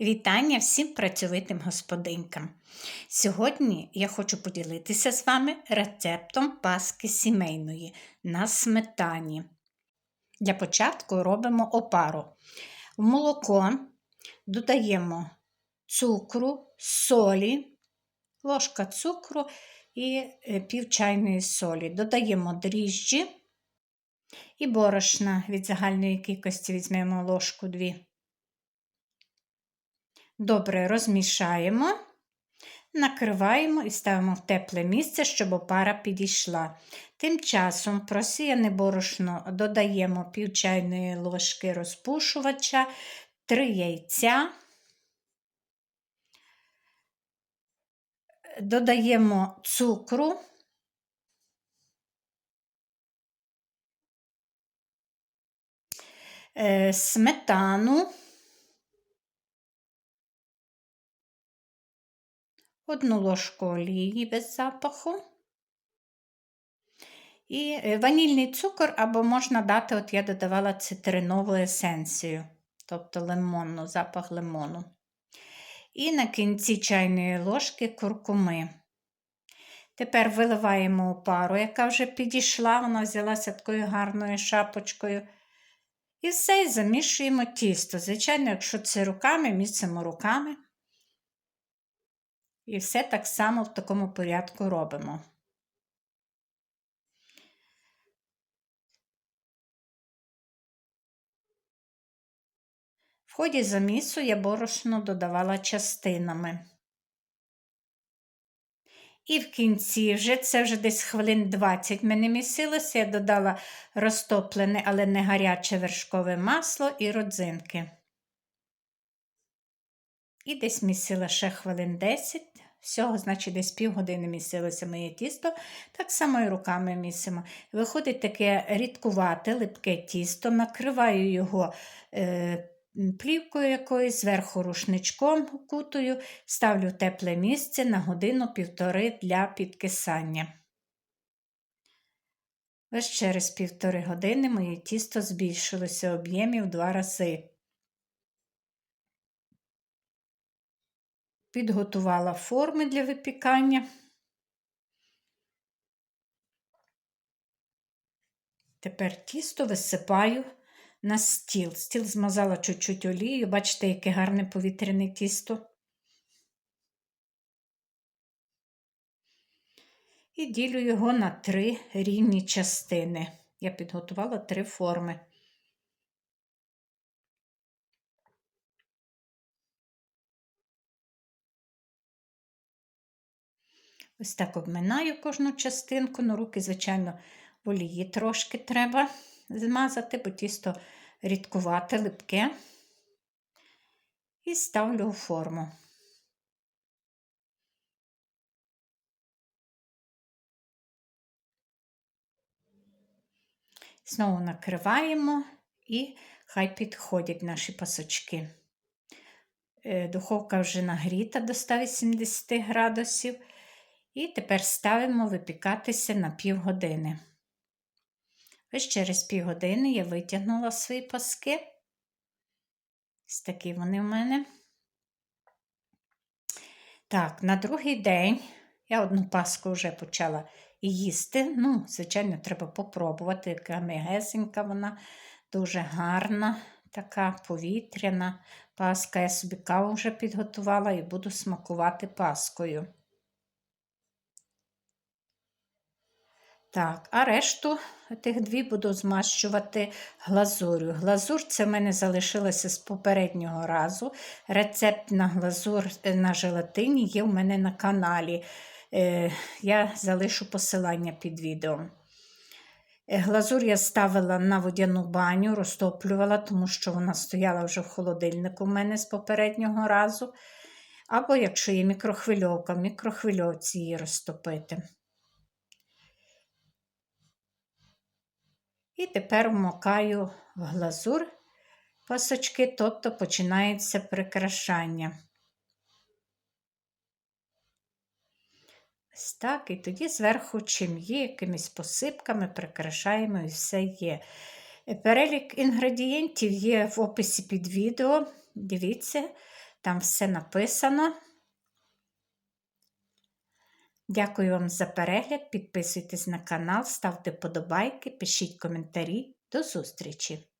Вітання всім працьовитим господинкам. Сьогодні я хочу поділитися з вами рецептом паски сімейної на сметані. Для початку робимо опару. В молоко додаємо цукру, солі, ложка цукру і е, пів чайної солі. Додаємо дріжджі і борошна від загальної кількості візьмемо ложку 2. Добре розмішаємо, накриваємо і ставимо в тепле місце, щоб опара підійшла. Тим часом просіяне борошно додаємо пів чайної ложки розпушувача, 3 яйця. Додаємо цукру. Е, сметану. Одну ложку олії без запаху. І е, ванільний цукор, або можна дати, от я додавала цитринову есенцію, тобто лимонну, запах лимону. І на кінці чайної ложки куркуми. Тепер виливаємо опару, яка вже підійшла, вона взялася такою гарною шапочкою. І все, і замішуємо тісто. Звичайно, якщо це руками, місцемо руками. І все так само в такому порядку робимо. В ході замісу я борошно додавала частинами. І в кінці, вже це вже десь хвилин 20 мене місилося, я додала розтоплене, але не гаряче вершкове масло і родзинки. І десь місила ще хвилин 10. Всього, значить, десь півгодини місилося моє тісто, так само і руками місимо. Виходить таке рідкувате, липке тісто, накриваю його е, плівкою якоюсь, зверху рушничком кутою, ставлю в тепле місце на годину-півтори для підкисання. Ось через півтори години моє тісто збільшилося об'ємів два рази. Підготувала форми для випікання. Тепер тісто висипаю на стіл. Стіл змазала чуть-чуть олією, бачите, яке гарне повітряне тісто. І ділю його на три рівні частини. Я підготувала три форми. Ось так обминаю кожну частинку, ну руки, звичайно, в олії трошки треба змазати, бо тісто рідкувате, липке. І ставлю у форму. Знову накриваємо і хай підходять наші пасочки. Е, духовка вже нагріта до 180 градусів. І тепер ставимо випікатися на півгодини. Ось через півгодини я витягнула свої паски. Ось такі вони в мене. Так, на другий день я одну паску вже почала їсти. Ну, звичайно, треба попробувати, яка мегесенька вона, дуже гарна, така повітряна паска. Я собі каву вже підготувала і буду смакувати паскою. Так, а решту тих дві буду змащувати глазурю. Глазур це в мене залишилося з попереднього разу. Рецепт на глазур е, на желатині є в мене на каналі. Е, я залишу посилання під відео. Е, глазур я ставила на водяну баню, розтоплювала, тому що вона стояла вже в холодильнику в мене з попереднього разу. Або, якщо є мікрохвильовка, в мікрохвильовці її розтопити. І тепер вмокаю в глазур пасочки, тобто починається прикрашання. Ось так, і тоді зверху, чим є, якимись посипками прикрашаємо і все є. Перелік інгредієнтів є в описі під відео. Дивіться, Там все написано. Дякую вам за перегляд. Підписуйтесь на канал, ставте подобайки, пишіть коментарі. До зустрічі!